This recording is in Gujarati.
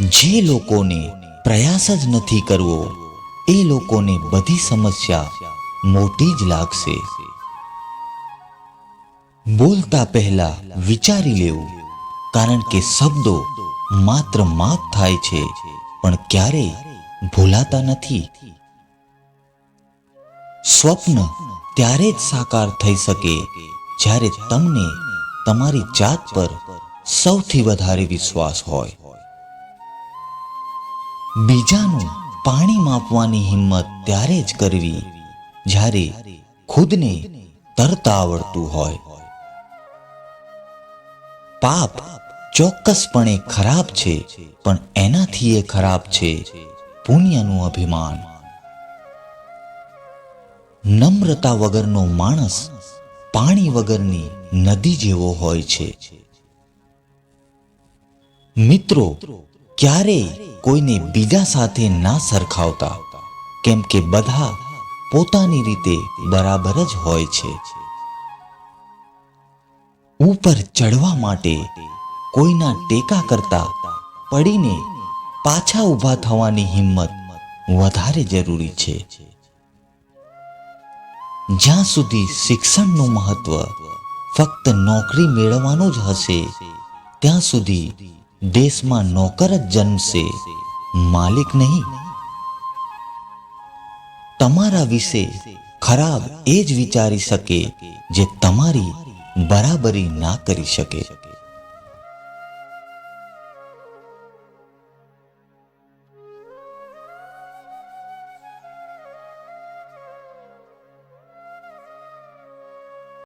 જે લોકોને પ્રયાસ જ નથી કરવો, એ લોકોને બધી સમસ્યા મોટી જ લાગશે. બોલતા પહેલા વિચારી લેવું, કારણ કે શબ્દો માત્ર માફ થાય છે, પણ ક્યારેય ભૂલાતા નથી. સ્વપ્ન ત્યારે જ સાકાર થઈ શકે, જ્યારે તમને તમારી જાત પર સૌથી વધારે વિશ્વાસ હોય. બીજાનું પાણી માપવાની હિંમત ત્યારે જ કરવી જ્યારે ખુદને તરતા આવડતું હોય. પાપ ચોક્કસપણે ખરાબ છે, પણ એનાથી એ ખરાબ છે પુણ્યનું અભિમાન. નમ્રતા વગરનો માણસ પાણી વગરની નદી જેવો હોય છે. મિત્રો ક્યારેય કોઈને બીજા સાથે ના સરખાવતા, કેમ કે બધા પોતાની રીતે બરાબર જ હોય છે. ઉપર ચડવા માટે કોઈના ટેકા કરતા પડીને પાછા ઊભા થવાની હિંમત વધારે જરૂરી છે. જ્યાં સુધી શિક્ષણનું મહત્વ ફક્ત નોકરી મેળવવાનું જ હશે, ત્યાં સુધી દેશમાં નોકર જ જન્મશે માલિક નહીં. તમારા વિશે ખરાબ એ જ વિચારી શકે, જે તમારી બરાબરી ના કરી શકે.